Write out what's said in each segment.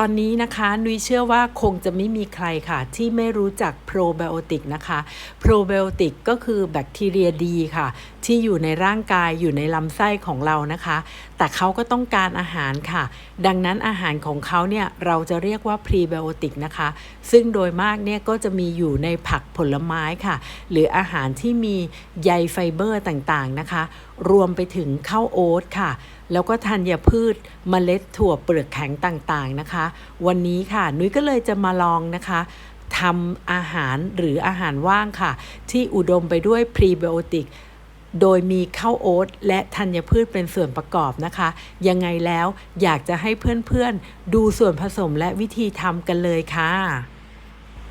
ตอนนี้นะคะนุ้ยเชื่อว่าคงจะไม่มีใครค่ะ ที่ไม่รู้จักโปรไบโอติกนะคะโปรไบโอติกก็คือแบคทีเรียดีค่ะ ที่อยู่ในร่างกายอยู่ในลำไส้ของเรานะคะ แต่เขาก็ต้องการอาหารค่ะ ดังนั้นอาหารของเขาเนี่ยเราจะเรียกว่าพรีไบโอติกนะคะ ซึ่งโดยมากเนี่ยก็จะมีอยู่ในผักผลไม้ค่ะ หรืออาหารที่มีใยไฟเบอร์ต่างๆนะคะ รวมไปถึงข้าวโอ๊ตค่ะ แล้วก็ธัญพืชเมล็ดถั่วเปลือกแข็งต่างๆนะคะ วันนี้ค่ะ นุ้ยก็เลยจะมาลองนะคะทำอาหารหรืออาหารว่างค่ะ ที่อุดมไปด้วยพรีไบโอติกโดยมีข้าวโอ๊ตและธัญพืชเป็นส่วนประกอบนะคะ ยังไงแล้วอยากจะให้เพื่อนๆ ดูส่วนผสมและวิธีทำกันเลยค่ะ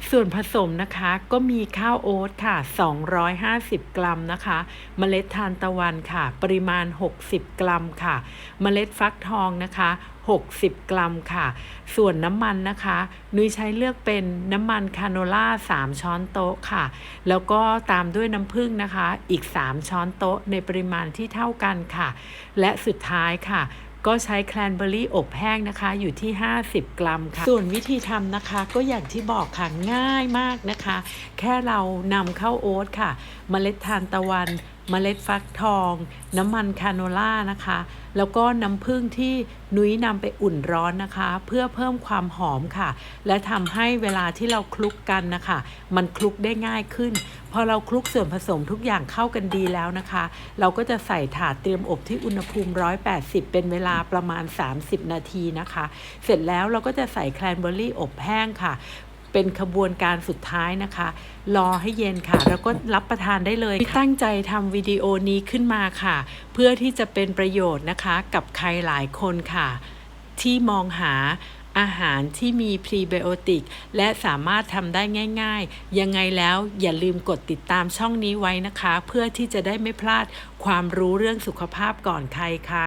ส่วนผสมนะคะก็มีข้าวโอ๊ตค่ะ 250 กรัมนะคะเมล็ดทานตะวันค่ะ ปริมาณ 60 กรัมค่ะเมล็ดฟักทองนะคะ 60 กรัมค่ะ ส่วนน้ำมันนะคะ นุ้ยใช้เลือกเป็นน้ำมันคาโนล่า 3 ช้อนโต๊ะค่ะ แล้วก็ตามด้วยน้ำผึ้งนะคะ อีก 3 ช้อนโต๊ะในปริมาณที่เท่ากันค่ะ และสุดท้ายค่ะ ก็ใช้แคลนเบอร์รี่อบแห้งนะคะอยู่ที่ 50 กรัมค่ะ ส่วนวิธีทำนะคะ ก็อย่างที่บอกค่ะง่ายมากนะคะ แค่เรานำเข้าโอ๊ตค่ะเมล็ดทานตะวัน เมล็ดฟักทอง น้ำมันคาโนล่านะคะ แล้วก็น้ำผึ้งที่นุ้ยนำไปอุ่นร้อนนะคะ เพื่อเพิ่มความหอมค่ะ และทำให้เวลาที่เราคลุกกันนะคะ มันคลุกได้ง่ายขึ้น พอเราคลุกส่วนผสมทุกอย่างเข้ากันดีแล้วนะคะ เราก็จะใส่ถาดเตรียมอบที่อุณหภูมิ 180 เป็นเวลาประมาณ 30 นาทีนะคะ เสร็จแล้วเราก็จะใส่แคลนเบอร์รี่อบแห้งค่ะ เป็นขบวนการสุดท้ายนะคะ รอให้เย็นค่ะ แล้วก็รับประทานได้เลยตั้งใจทำวิดีโอนี้ขึ้นมาค่ะ เพื่อที่จะเป็นประโยชน์นะคะ กับใครหลายคนค่ะ ที่มองหาอาหารที่มีพรีไบโอติก และสามารถทำได้ง่าย ๆ ยังไงแล้วอย่าลืมกดติดตามช่องนี้ไว้นะคะ เพื่อที่จะได้ไม่พลาดความรู้เรื่องสุขภาพก่อนใครค่ะ